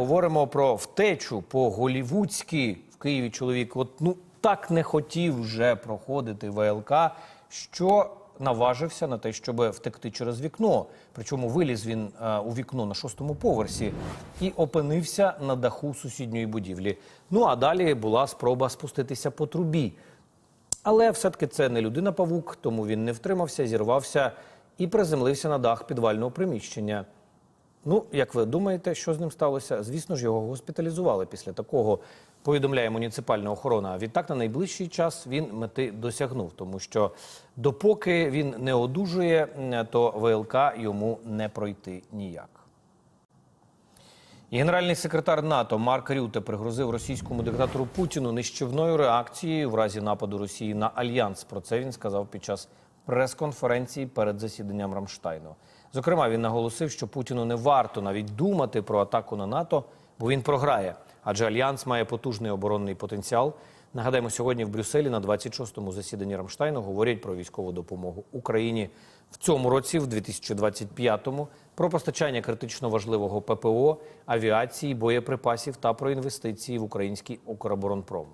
Говоримо про втечу по голівудськи в Києві. Чоловік от ну так не хотів вже проходити ВЛК, що наважився на те, щоб втекти через вікно. Причому виліз він е, у вікно на шостому поверсі і опинився на даху сусідньої будівлі. Ну а далі була спроба спуститися по трубі. Але все-таки це не людина-павук, тому він не втримався, зірвався і приземлився на дах підвального приміщення. Ну, як ви думаєте, що з ним сталося? Звісно ж, його госпіталізували після такого. Повідомляє муніципальна охорона. Відтак на найближчий час він мети досягнув, тому що допоки він не одужує, то ВЛК йому не пройти ніяк. Генеральний секретар НАТО Марк Рюте пригрозив російському диктатору Путіну нищівною реакцією в разі нападу Росії на альянс. Про це він сказав під час прес-конференції перед засіданням Рамштайну. Зокрема, він наголосив, що Путіну не варто навіть думати про атаку на НАТО, бо він програє, адже альянс має потужний оборонний потенціал. Нагадаємо, сьогодні в Брюсселі на 26-му засіданні Рамштайну говорять про військову допомогу Україні в цьому році, в 2025-му, про постачання критично важливого ППО, авіації, боєприпасів та про інвестиції в український Укроборонпром.